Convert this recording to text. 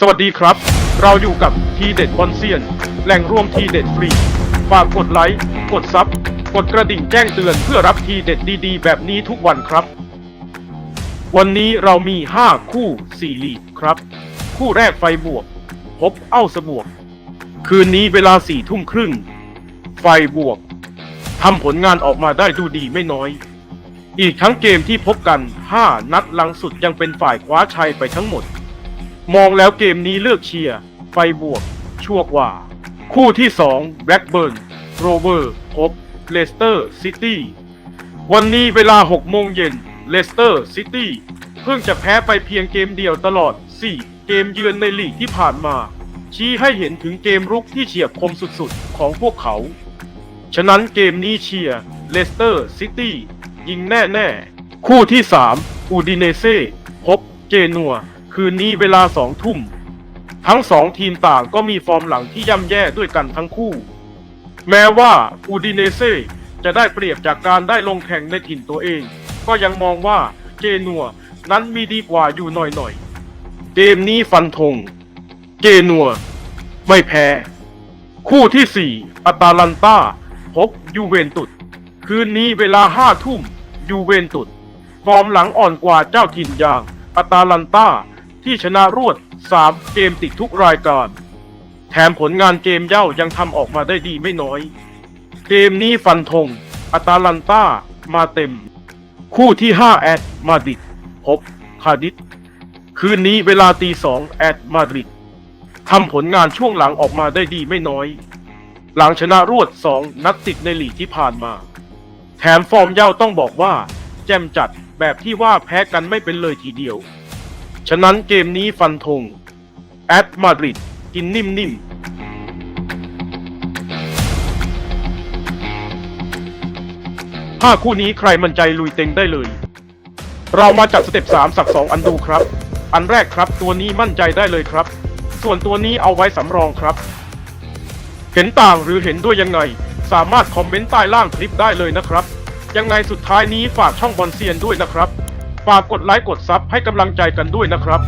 สวัสดีครับ เราอยู่กับทีเด็ดบอลเซียน แหล่งรวมทีเด็ดฟรี ฝากกดไลค์ กดซับ กดกระดิ่งแจ้งเตือนเพื่อรับทีเด็ดดีๆ แบบนี้ทุกวันครับ วันนี้เรามี 5 คู่4ลีกครับ คู่แรกไฟบวก พบเอ้าสบวก คืนนี้เวลาสี่ทุ่มครึ่ง ไฟบวกทำผลงานออกมาได้ดูดีไม่น้อย อีกทั้งเกมที่พบกัน 5 นัดหลังสุดยังเป็นฝ่ายคว้าชัยไปทั้งหมด มองแล้วเกมนี้เลือกเชียร์ไฟบวก ชั่วกว่า คู่ที่2 Blackburn Rover พบเลสเตอร์ซิตี้วันนี้เวลา6โมงเย็นเลสเตอร์ซิตี้เพิ่งจะแพ้ไปเพียงเกมเดียวตลอด 4 เกมเยือนในลีกที่ผ่านมา ชี้ให้เห็นถึงเกมรุกที่เฉียบคมสุดๆ ของพวกเขา ฉะนั้นเกมนี้เชียร์เลสเตอร์ซิตี้ยิงแน่ๆ คู่ที่ 3 อูดิเนเซ่พบเจนัว คืนนี้เวลาสองทุ่ม ทั้งสองทีมต่างก็มีฟอร์มหลังที่ย่ำแย่ด้วยกันทั้งคู่ แม้ว่าอูดิเนเซ่จะได้เปรียบจากการได้ลงแข่งในถิ่นตัวเอง ก็ยังมองว่าเจนัวนั้นมีดีกว่าอยู่หน่อยๆเกมนี้ฟันธง เจนัว ไม่แพ้ คู่ที่ 4อัตาลันตาพบยูเวนตุสคืนนี้เวลาห้าทุ่มยูเวนตุสฟอร์มหลังอ่อนกว่าเจ้าถิ่นอย่างอัตาลันตา ที่ชนะรวด 3 เกมติดทุกรายการ แถมผลงานเกมเย่ายังทำออกมาได้ดีไม่น้อย เกมนี้ฟันธงอัตาลันตามาเต็ม คู่ที่ 5 แอดมาดริดพบคาดิสคืนนี้เวลาตีสองแอดมาดริดทำผลงานช่วงหลังออกมาได้ดีไม่น้อย หลังชนะรวด 2 นัดติดในหลีกที่ผ่านมา แถมฟอร์มเย่าต้องบอกว่า แจ่มจัดแบบที่ว่าแพ้กันไม่เป็นเลยทีเดียว ฉะนั้นเกมนี้ฟันธงแอดมาดริดกินนิ่มๆห้าคู่นี้ใครมั่นใจลุยเต็งได้เลย เรามาจัดสเต็ป3สัก2อันดูครับ อันแรกครับตัวนี้มั่นใจได้เลยครับ ส่วนตัวนี้เอาไว้สำรองครับ เห็นต่างหรือเห็นด้วยยังไง สามารถคอมเมนต์ใต้ล่างคลิปได้เลยนะครับ ยังไงสุดท้ายนี้ฝากช่องบอลเซียนด้วยนะครับ ฝากกดไลค์กดซับให้กำลังใจกันด้วยนะครับ